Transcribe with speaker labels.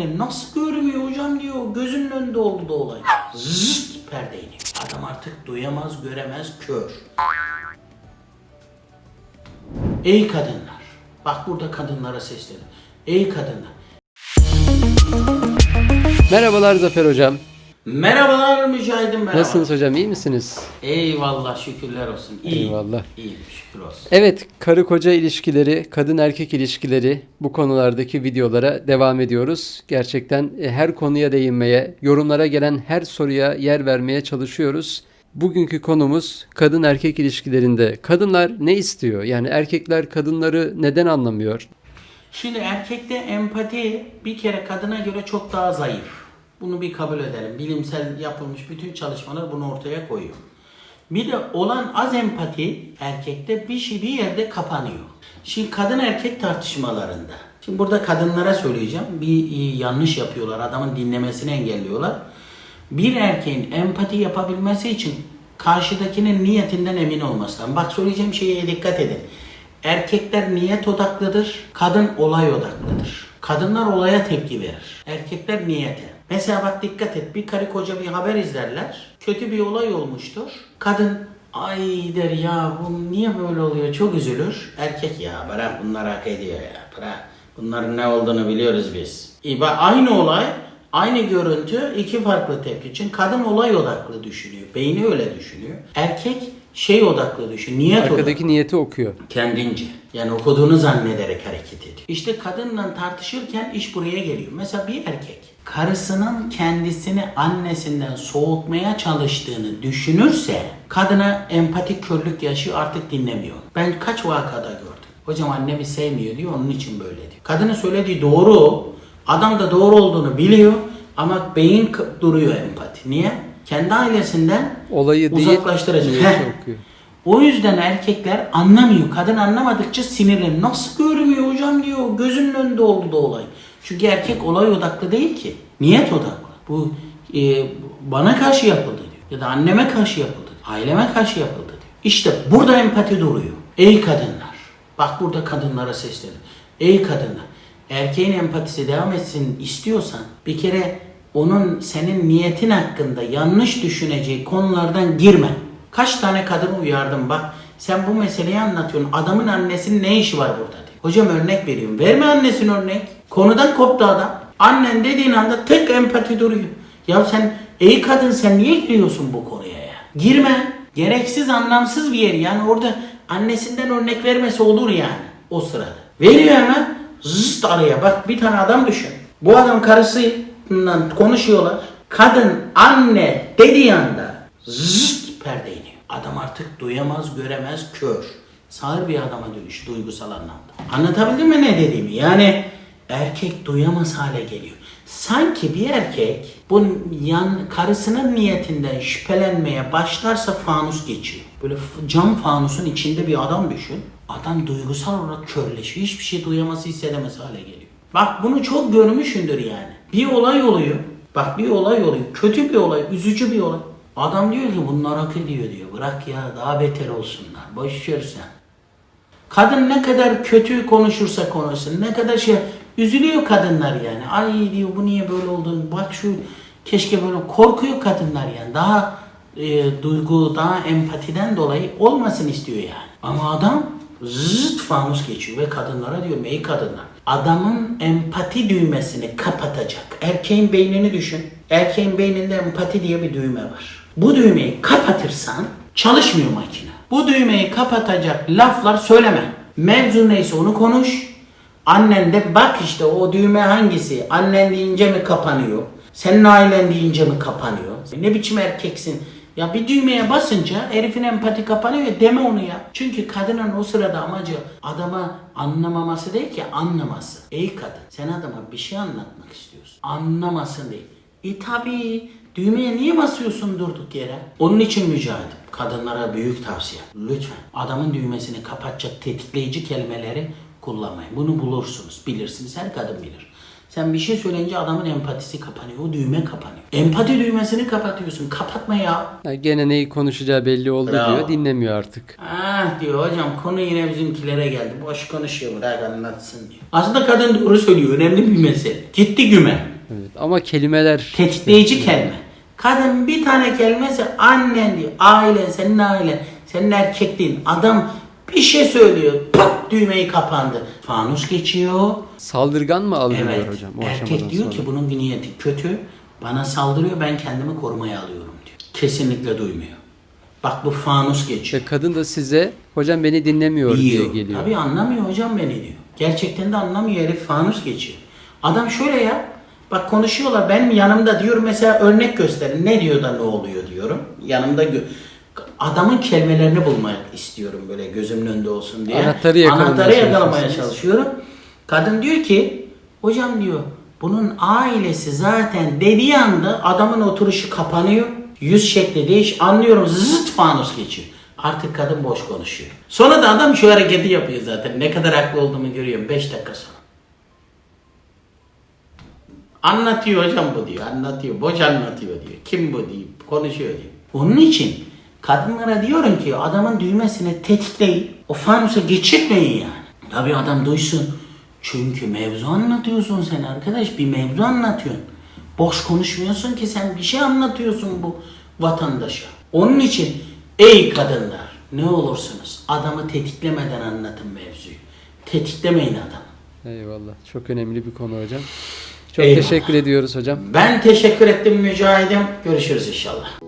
Speaker 1: sinirli. Nasıl görmüyor hocam diyor. Gözünün önünde oldu da olay. Zıt perde iniyor. Adam artık duyamaz, göremez, kör. Ey kadınlar. Bak burada kadınlara sesleniyorum. Ey kadınlar.
Speaker 2: Merhabalar Zafer Hocam.
Speaker 1: Merhabalar Mücahidim merhaba.
Speaker 2: Nasılsınız hocam iyi misiniz?
Speaker 1: Eyvallah şükürler olsun. İyi.
Speaker 2: Eyvallah.
Speaker 1: İyiyim şükür olsun.
Speaker 2: Evet karı koca ilişkileri, kadın erkek ilişkileri bu konulardaki videolara devam ediyoruz. Gerçekten e, her konuya değinmeye, yorumlara gelen her soruya yer vermeye çalışıyoruz. Bugünkü konumuz kadın erkek ilişkilerinde kadınlar ne istiyor? Yani erkekler kadınları neden anlamıyor?
Speaker 1: Şimdi erkekte empati bir kere kadına göre çok daha zayıf. Bunu bir kabul edelim. Bilimsel yapılmış bütün çalışmalar bunu ortaya koyuyor. Bir de olan az empati erkekte bir şey bir yerde kapanıyor. Şimdi kadın erkek tartışmalarında. Şimdi burada kadınlara söyleyeceğim. Bir e, yanlış yapıyorlar. Adamın dinlemesini engelliyorlar. Bir erkeğin empati yapabilmesi için karşıdakinin niyetinden emin olması lazım. Bak söyleyeceğim şeye dikkat edin. Erkekler niyet odaklıdır, kadın olay odaklıdır. Kadınlar olaya tepki verir. Erkekler niyete. Mesela bak dikkat et bir karı koca bir haber izlerler. Kötü bir olay olmuştur. Kadın ay der ya bu niye böyle oluyor çok üzülür. Erkek ya bırak bunlar hak ediyor ya bırak. Bunların ne olduğunu biliyoruz biz. İyi bak aynı olay Aynı görüntü iki farklı tepki için kadın olay odaklı düşünüyor. Beyni öyle düşünüyor. Erkek şey odaklı düşünüyor. Niyet odaklı.
Speaker 2: Arkadaki niyeti okuyor.
Speaker 1: Kendince. Yani okuduğunu zannederek hareket ediyor. İşte kadınla tartışırken iş buraya geliyor. Mesela bir erkek karısının kendisini annesinden soğutmaya çalıştığını düşünürse kadına empatik körlük yaşıyor artık dinlemiyor. Ben kaç vakada gördüm. Hocam annemi sevmiyor diyor onun için böyle diyor. Kadının söylediği doğru. Adam da doğru olduğunu biliyor ama beyin duruyor empati. Niye? Kendi ailesinden
Speaker 2: Olayı değil,
Speaker 1: uzaklaştıracak.
Speaker 2: niyeti
Speaker 1: Heh.
Speaker 2: okuyor.
Speaker 1: O yüzden erkekler anlamıyor. Kadın anlamadıkça sinirleniyor. Nasıl görmüyor hocam diyor. Gözünün önünde oldu da olay. Çünkü erkek olay odaklı değil ki. Niyet odaklı. Bu e, bana karşı yapıldı diyor. Ya da anneme karşı yapıldı. diyor. Aileme karşı yapıldı diyor. İşte burada empati duruyor. Ey kadınlar. Bak burada kadınlara sesleniyorum. Ey kadınlar. Erkeğin empatisi devam etsin istiyorsan bir kere onun senin niyetin hakkında yanlış düşüneceği konulardan girme. Kaç tane kadın uyardım bak sen bu meseleyi anlatıyorsun. Adamın annesinin ne işi var burada diyor. Hocam örnek veriyorum. Verme annesinin örnek. Konudan koptu adam. Annen dediğin anda tek empati duruyor. Ya sen ey kadın sen niye giriyorsun bu konuya ya? Girme. Gereksiz anlamsız bir yer. Yani orada annesinden örnek vermesi olur yani o sırada. Veriyor hemen zıst araya. Bak bir tane adam düşün. Bu adam karısıyla konuşuyorlar. Kadın anne dediği anda zıst perde iniyor. Adam artık duyamaz, göremez, kör. Sağır bir adama dönüş duygusal anlamda. Anlatabildim mi ne dediğimi? Yani erkek duyamaz hale geliyor. Sanki bir erkek bu yan karısının niyetinden şüphelenmeye başlarsa fanus geçiyor. Böyle cam fanusun içinde bir adam düşün. Adam duygusal olarak körleşiyor. Hiçbir şey duyamaz, hissedemez hale geliyor. Bak bunu çok görmüşsündür yani. Bir olay oluyor. Bak bir olay oluyor. Kötü bir olay, üzücü bir olay. Adam diyor ki bunlar hak ediyor diyor. Bırak ya daha beter olsunlar. Boş ver sen. Kadın ne kadar kötü konuşursa konuşsun, ne kadar şey üzülüyor kadınlar yani. Ay diyor bu niye böyle oldu? Bak şu keşke böyle korkuyor kadınlar yani. Daha e, duygu, daha empatiden dolayı olmasın istiyor yani. Ama adam zıt fanus geçiyor ve kadınlara diyor ey kadınlar adamın empati düğmesini kapatacak. Erkeğin beynini düşün. Erkeğin beyninde empati diye bir düğme var. Bu düğmeyi kapatırsan çalışmıyor makine. Bu düğmeyi kapatacak laflar söyleme. Mevzu neyse onu konuş. Annen de bak işte o düğme hangisi? Annen deyince mi kapanıyor? Senin ailen deyince mi kapanıyor? Ne biçim erkeksin? Ya bir düğmeye basınca herifin empati kapanıyor deme onu ya. Çünkü kadının o sırada amacı adama anlamaması değil ki anlaması. Ey kadın sen adama bir şey anlatmak istiyorsun. Anlamasın değil. E tabi düğmeye niye basıyorsun durduk yere? Onun için mücadele. Kadınlara büyük tavsiye. Lütfen adamın düğmesini kapatacak tetikleyici kelimeleri kullanmayın. Bunu bulursunuz, bilirsiniz. Her kadın bilir. Sen bir şey söyleyince adamın empatisi kapanıyor. O düğme kapanıyor. Empati düğmesini kapatıyorsun. Kapatma ya.
Speaker 2: Ya gene neyi konuşacağı belli oldu
Speaker 1: Bravo.
Speaker 2: diyor. Dinlemiyor artık.
Speaker 1: Ah diyor hocam konu yine bizimkilere geldi. Boş konuşuyor bırak anlatsın diyor. Aslında kadın doğru söylüyor. Önemli bir mesele. Gitti güme.
Speaker 2: Evet. Ama kelimeler
Speaker 1: Tetikleyici kelime. Kadın bir tane kelimesi annen diyor. Ailen, senin ailen, senin erkekliğin. Adam bir şey söylüyor. Pat düğmeyi kapandı. Fanus geçiyor.
Speaker 2: saldırgan mı alınıyor
Speaker 1: Evet.
Speaker 2: hocam o
Speaker 1: Erkek diyor
Speaker 2: sonra?
Speaker 1: ki bunun bir niyeti kötü. Bana saldırıyor ben kendimi korumaya alıyorum diyor. Kesinlikle duymuyor. Bak bu fanus geçiyor.
Speaker 2: Ve kadın da size hocam beni dinlemiyor diye
Speaker 1: Yiyor.
Speaker 2: geliyor.
Speaker 1: Tabii anlamıyor hocam beni diyor. Gerçekten de anlamıyor herif fanus geçiyor. Adam şöyle ya. Bak konuşuyorlar benim yanımda diyor mesela örnek gösterin. Ne diyor da ne oluyor diyorum. Yanımda gö- adamın kelimelerini bulmak istiyorum böyle gözümün önünde olsun diye.
Speaker 2: Anahtarı
Speaker 1: Anahtarı yakalamaya çalışıyorum. Kadın diyor ki hocam diyor bunun ailesi zaten dediği anda adamın oturuşu kapanıyor. Yüz şekli değiş anlıyorum zıt fanus geçiyor. Artık kadın boş konuşuyor. Sonra da adam şu hareketi yapıyor zaten. Ne kadar haklı olduğumu görüyorum 5 dakika sonra. Anlatıyor hocam bu diyor. Anlatıyor. Boş anlatıyor diyor. Kim bu deyip konuşuyor diyor. Onun için kadınlara diyorum ki adamın düğmesini tetikleyin. O fanusa geçirtmeyin yani. Tabii adam duysun. Çünkü mevzu anlatıyorsun sen arkadaş. Bir mevzu anlatıyorsun. Boş konuşmuyorsun ki sen bir şey anlatıyorsun bu vatandaşa. Onun için ey kadınlar ne olursunuz adamı tetiklemeden anlatın mevzuyu. Tetiklemeyin adamı.
Speaker 2: Eyvallah. Çok önemli bir konu hocam. Çok
Speaker 1: Eyvallah.
Speaker 2: teşekkür ediyoruz hocam.
Speaker 1: Ben teşekkür ettim mücahidim. Görüşürüz inşallah.